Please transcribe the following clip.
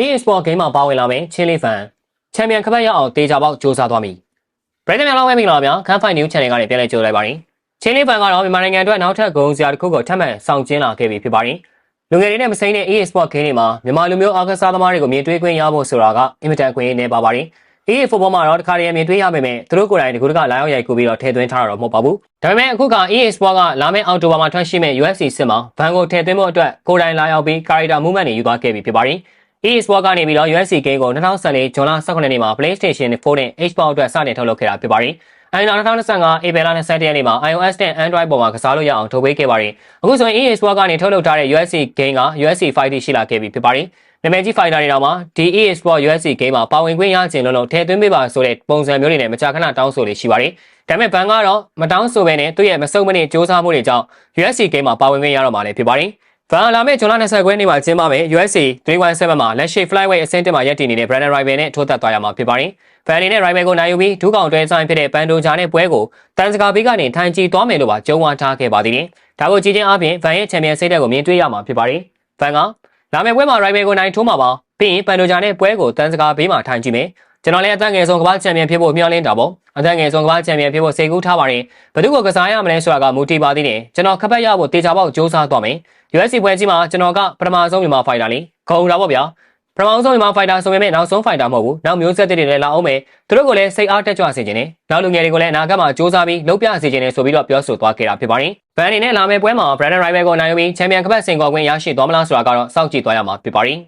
EA Sport Game မှာပါဝင်လာမယ့်ချင်းလေးဖန်ချန်ပီယံခပတ်ရအောင်တေချာပေါက်စူးစမ်းသွားပြီပရိသတ်များလုံးဝမင်္ဂလာပါဗျာခန်းဖိုင် News Channel ကနေပြန်လည်ကြိုဆိုလိုက်ပါရင်ချင်းလေးဖန်ကတော့မြန်မာနိုင်ငံအတွက်နောက်ထပ်ဂုဏ်စရာတစ်ခုကိုထပ်မံဆောင်ကျင်းလာခဲ့ပြီဖြစ်ပါတယ်လူငယ်တွေနဲ့မစိမ့်တဲ့ EA Sport Game တွေမှာမြန်မာလူမျိုးအားကစားသမားတွေကိုမြင်တွေ့ခွင့်ရဖို့ဆိုတာကအင်မတန်အခွင့်အရေးနဲ့ပါပါတယ် EA Football မှာတော့တခါတည်းမြင်တွေ့ရပေမဲ့သူတို့ကိုယ်တိုင်ဒီကုတကလာရောက်ရိုက်ကူပြီးတော့ထည့်သွင်းထားတာတော့မဟုတ်ပါဘူးဒါပေမဲ့အခုက EA Sport ကလာမယ့်အောက်တိုဘာမှာထွက်ရှိမဲ့ UFC စစ်မှာဘန်ကိုထည့်သွင်းဖို့အတွက်ကိုယ်တိုင်လာရောက်ပြီး character movement တွေယူသွားခဲ့ပြီဖြစ်ပါတယ် eSport ကနေပြီးတော့ UFC game ကို2014ဇွန်လ18ရက်နေ့မှာ PlayStation 4နဲ့ Xbox အတွက်စတင်ထုတ်လုပ်ခဲ့တာဖြစ်ပါတယ်။အဲဒီနောက်2025 April 21ရက်နေ့မှာ iOS နဲ့ Android ပေါ်မှာကစားလို့ရအောင်ထုတ်ပေးခဲ့ပါတယ်။အခုဆိုရင် eSport ကနေထုတ်လုပ်ထားတဲ့ UFC game က UFC Fight ရှိလာခဲ့ပြီဖြစ်ပါတယ်။နာမည်ကြီး fighter တွေတောင်မှဒီ eSport UFC game မှာပါဝင်ခွင့်ရခြင်းလို့လို့ထည့်သွင်းပေးပါဆိုတဲ့ပုံစံမျိုးတွေနဲ့မကြာခဏတောင်းဆိုနေရှိပါတယ်။ဒါပေမဲ့ဘန်ကတော့မတောင်းဆိုဘဲနဲ့သူ့ရဲ့မစုံမနစ်စ조사မှုတွေကြောင့် UFC game မှာပါဝင်ခွင့်ရတော့မှာလည်းဖြစ်ပါတယ်။ ဗန်လာမယ့်ဇွန်လ20ခွဲနေ့မှာကျင်းပမယ် USA 317မှာလက်ရှိ flyweight အဆင့်တက်မှာရပ်တည်နေတဲ့ Brandon Rival နဲ့ထိုးသက်သွားရမှာဖြစ်ပါတယ်။ဗန်အနေနဲ့ Rival ကိုနိုင်ယူပြီးဒူးကောင်တွဲဆိုင်ဖြစ်တဲ့ပန်ဒိုဂျာနဲ့ပွဲကိုတန်စကာဘေးကနေထိုင်ကြည့်သွားမယ်လို့ပါကြုံဝါထားခဲ့ပါသေးတယ်။ဒါကိုကြည့်ချင်းအပြင်ဗန်ရဲ့ချန်ပီယံစိတ်ဓာတ်ကိုမြင်တွေ့ရမှာဖြစ်ပါတယ်။ဗန်ကလာမယ့်ပွဲမှာ Rival ကိုနိုင်ထိုးမှာပါ။ပြီးရင်ပန်ဒိုဂျာနဲ့ပွဲကိုတန်စကာဘေးမှာထိုင်ကြည့်မယ်။ကျွန်တော်လည်းအသက်ငယ်ဆုံးကမ္ဘာချန်ပီယံဖြစ်ဖို့မျှော်လင့်တာပေါ့။ အသက်ငယ်ဆုံးကမ္ဘာချန်ပီယံဖြစ်ဖို့စိတ်ကူးထားပါတယ်။ဘယ်သူကိုကစားရမလဲဆိုတာကမူတည်ပါသေးတယ်။ကျွန်တော်ခက်ပတ်ရဖို့တေချာပေါက်စူးစမ်းသွားမယ်။ UFC ပွဲကြီးမှာကျွန်တော်ကပထမဆုံးမြန်မာဖိုင်တာလေးခုံတာပေါ့ဗျာပထမဆုံးမြန်မာဖိုင်တာဆိုပေမဲ့နောက်ဆုံးဖိုင်တာမဟုတ်ဘူးနောက်မျိုးဆက်တွေလည်းလာအောင်မယ်သူတို့ကလည်းစိတ်အားတက်ကြွစေခြင်းနဲ့နောက်လူငယ်တွေကိုလည်းအနာဂတ်မှာစူးစမ်းပြီးလှုပ်ပြစေခြင်းနဲ့ဆိုပြီးတော့ပြောဆိုသွားခဲ့တာဖြစ်ပါတယ်ဗန်အနေနဲ့လာမယ့်ပွဲမှာ Brandon Rival ကိုနိုင်ယူပြီးချန်ပီယံကပတ်စင်ကော်ခွင့်ရရှိသွားမလားဆိုတာကတော့စောင့်ကြည့်သွားရမှာဖြစ်ပါတယ်